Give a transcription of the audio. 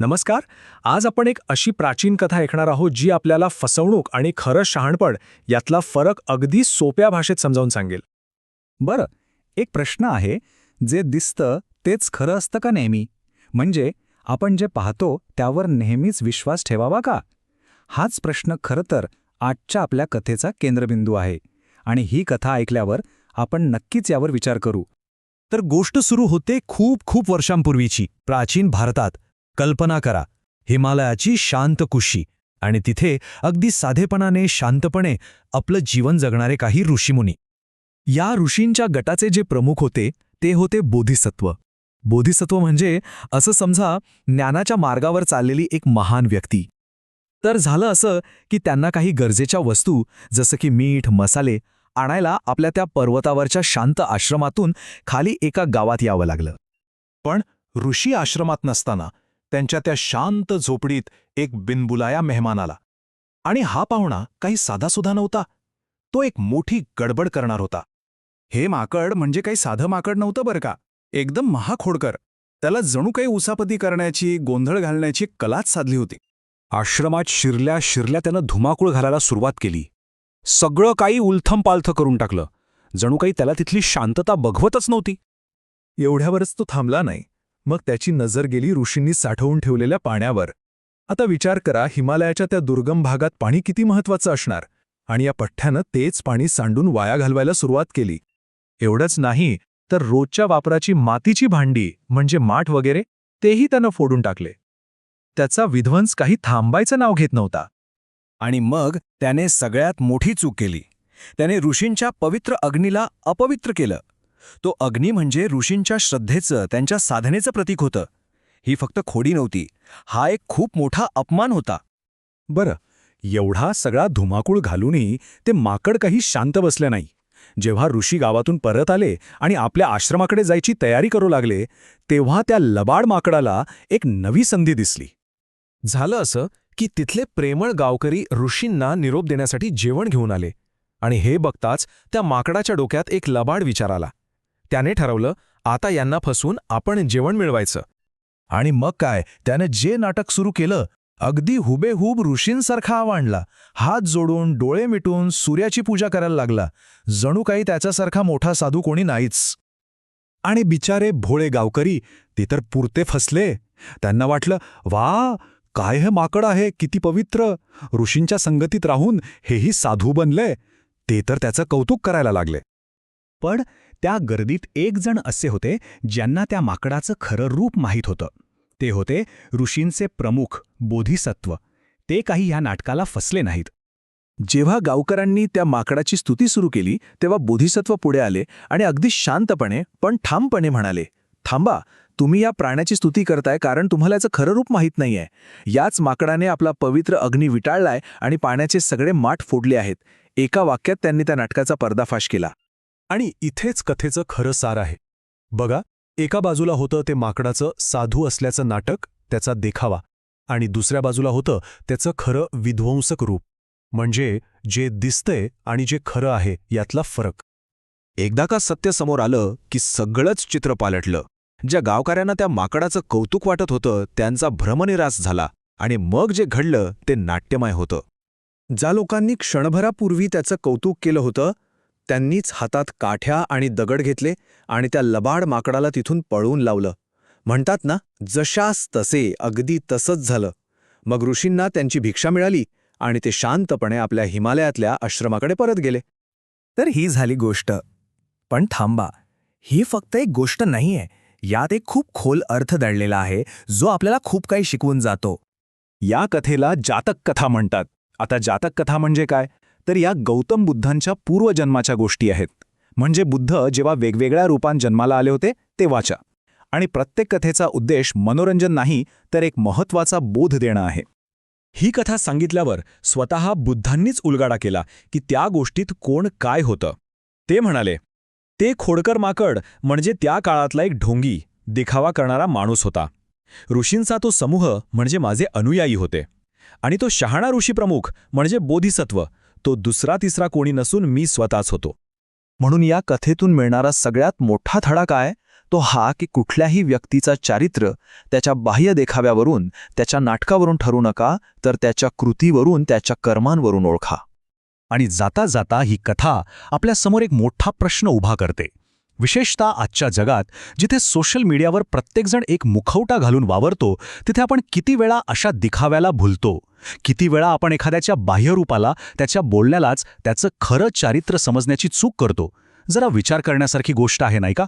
नमस्कार. आज आपण एक अशी प्राचीन कथा ऐकणार आहोत जी आपल्याला फसवणूक आणि खरं शहाणपण यातला फरक अगदी सोप्या भाषेत समजावून सांगेल. बरं एक प्रश्न आहे जे दिसतं तेच खरं असतं का नेहमी? म्हणजे आपण जे पाहतो त्यावर नेहमीच विश्वास ठेवावा का? हाच प्रश्न खरं तर आजच्या आपल्या कथेचा केंद्रबिंदू आहे आणि ही कथा ऐकल्यावर आपण नक्कीच यावर विचार करू. तर गोष्ट सुरू होते खूप खूप वर्षांपूर्वीची प्राचीन भारतात. कल्पना करा. हिमालयाची शांत कुशी आणि तिथे अगदी साधेपणाने शांतपणे आपलं जीवन जगणारे काही ऋषीमुनी. या ऋषींच्या गटाचे जे प्रमुख होते ते होते बोधिसत्व. बोधिसत्व म्हणजे असं समजा ज्ञानाच्या मार्गावर चाललेली एक महान व्यक्ती. तर झालं असं की त्यांना काही गरजेच्या वस्तू जसं की मीठ मसाले आणायला आपल्या त्या पर्वतावरच्या शांत आश्रमातून खाली एका गावात यावं लागलं. पण ऋषी आश्रमात नसताना त्यांच्या त्या शांत झोपडीत एक बिनबुलाया मेहमान आला. आणि हा पाहुणा काही साधासुधा नव्हता. तो एक मोठी गडबड करणार होता. हे माकड म्हणजे काही साधं माकड नव्हतं बरं का? एकदम महाखोडकर. त्याला जणू काही उसापती करण्याची गोंधळ घालण्याची कलाच साधली होती. आश्रमात शिरल्या शिरल्या त्यानं धुमाकूळ घालायला सुरुवात केली. सगळं काही उलथंपालथं करून टाकलं. जणू काही त्याला तिथली शांतता बघवतच नव्हती. एवढ्यावरच तो थांबला नाही. मग त्याची नजर गेली ऋषींनी साठवून ठेवलेल्या पाण्यावर. आता विचार करा हिमालयाच्या त्या दुर्गम भागात पाणी किती महत्वाचं असणार? आणि या पठ्ठ्यानं तेच पाणी सांडून वाया घालवायला सुरुवात केली. एवढंच नाही तर रोजच्या वापराची मातीची भांडी म्हणजे माठ वगैरे तेही त्यानं फोडून टाकले. त्याचा विध्वंस काही थांबायचं नाव घेत नव्हता. आणि मग त्याने सगळ्यात मोठी चूक केली. त्याने ऋषींच्या पवित्र अग्नीला अपवित्र केलं. तो अग्नी म्हणजे ऋषींच्या श्रद्धेचं त्यांच्या साधनेचं प्रतीक होतं. ही फक्त खोडी नव्हती हा एक खूप मोठा अपमान होता. बरं एवढा सगळा धुमाकूळ घालूनही ते माकड काही शांत बसले नाही. जेव्हा ऋषी गावातून परत आले आणि आपल्या आश्रमाकडे जायची तयारी करू लागले तेव्हा त्या लबाड माकडाला एक नवी संधी दिसली. झालं असं की तिथले प्रेमळ गावकरी ऋषींना निरोप देण्यासाठी जेवण घेऊन आले आणि हे बघताच त्या माकडाच्या डोक्यात एक लबाड विचार आला. त्याने ठरवलं आता यांना फसवून आपण जेवण मिळवायचं. आणि मग काय त्याने जे नाटक सुरू केलं अगदी हुबेहूब ऋषींसारखा आवाणला हात जोडून डोळे मिटून सूर्याची पूजा करायला लागला. जणू काही त्याच्यासारखा मोठा साधू कोणी नाहीच. आणि बिचारे भोळे गावकरी ते तर पुरते फसले. त्यांना वाटलं वा काय हे माकड आहे किती पवित्र. ऋषींच्या संगतीत राहून हेही साधू बनले. ते तर त्याचं कौतुक करायला लागले. पण त्या गर्दीत एक जण असे होते ज्यांना त्या माकडाचं खरं रूप माहीत होतं. ते होते ऋषींचे प्रमुख बोधिसत्व. ते काही ह्या नाटकाला फसले नाहीत. जेव्हा गावकऱ्यांनी त्या माकडाची स्तुती सुरू केली तेव्हा बोधिसत्व पुढे आले आणि अगदी शांतपणे पण ठामपणे म्हणाले थांबा तुम्ही या प्राण्याची स्तुती करताय कारण तुम्हाला याचं खरं रूप माहीत नाहीये. याच माकडाने आपला पवित्र अग्नी विटाळलाय आणि पाण्याचे सगळे माठ फोडले आहेत. एका वाक्यात त्यांनी त्या नाटकाचा पर्दाफाश केला. आणि इथेच कथेचं खरं सार आहे. बघा एका बाजूला होतं ते माकडाचं साधू असल्याचं नाटक त्याचा देखावा. आणि दुसऱ्या बाजूला होतं त्याचं खरं विध्वंसक रूप. म्हणजे जे दिसतंय आणि जे खरं आहे यातला फरक. एकदा का सत्य समोर आलं की सगळंच चित्र पालटलं. ज्या गावकऱ्यांना त्या माकडाचं कौतुक वाटत होतं त्यांचा भ्रमनिरास झाला आणि मग जे घडलं ते नाट्यमय होतं. ज्या लोकांनी क्षणभरापूर्वी त्याचं कौतुक केलं होतं त्यांनीच हातात काठ्या आणि दगड घेतले आणि त्या लबाड माकडाला तिथून पळवून लावलं. म्हणतात ना जशास तसे अगदी तसंच झालं. मग ऋषींना त्यांची भिक्षा मिळाली आणि ते शांतपणे आपल्या हिमालयातल्या आश्रमाकडे परत गेले. तर ही झाली गोष्ट. पण थांबा ही फक्त एक गोष्ट नाहीये. यात एक खूप खोल अर्थ दडलेला आहे जो आपल्याला खूप काही शिकवून जातो. या कथेला जातक कथा म्हणतात. आता जातक कथा म्हणजे काय? तर या गौतम बुद्धांच्या पूर्वजन्माच्या गोष्टी आहेत. म्हणजे बुद्ध जेव्हा वेगवेगळ्या रूपांत जन्माला आले होते तेव्हाच्या. आणि प्रत्येक कथेचा उद्देश मनोरंजन नाही तर एक महत्त्वाचा बोध देणं आहे. ही कथा सांगितल्यावर स्वतः बुद्धांनीच उलगाडा केला की त्या गोष्टीत कोण काय होतं. ते म्हणाले ते खोडकर माकड म्हणजे त्या काळातला एक ढोंगी दिखावा करणारा माणूस होता. ऋषींचा तो समूह म्हणजे माझे अनुयायी होते. आणि तो शहाणा ऋषीप्रमुख म्हणजे बोधिसत्व तो दुसरा तिसरा कोणी नसून मी स्वतःच होतो. म्हणून या कथेतून मिळणारा सगळ्यात मोठा धडा काय? तो हा की कुठल्याही व्यक्तीचा चारित्र्य त्याच्या बाह्य देखाव्यावरून त्याच्या नाटकावरून ठरू नका तर त्याच्या कृतीवरून त्याच्या कर्मांवरून ओळखा. आणि जाता जाता ही कथा आपल्यासमोर एक मोठा प्रश्न उभा करते. विशेषतः आजच्या जगात जिथे सोशल मीडियावर प्रत्येकजण एक मुखवटा घालून वावरतो तिथे आपण किती वेळा अशा दिखाव्याला भुलतो? किती वेळा आपण एखाद्याच्या बाह्यरूपाला त्याच्या बोलण्यालाच त्याचं खरं चारित्र्य समजण्याची चूक करतो? जरा विचार करण्यासारखी गोष्ट आहे नाही का?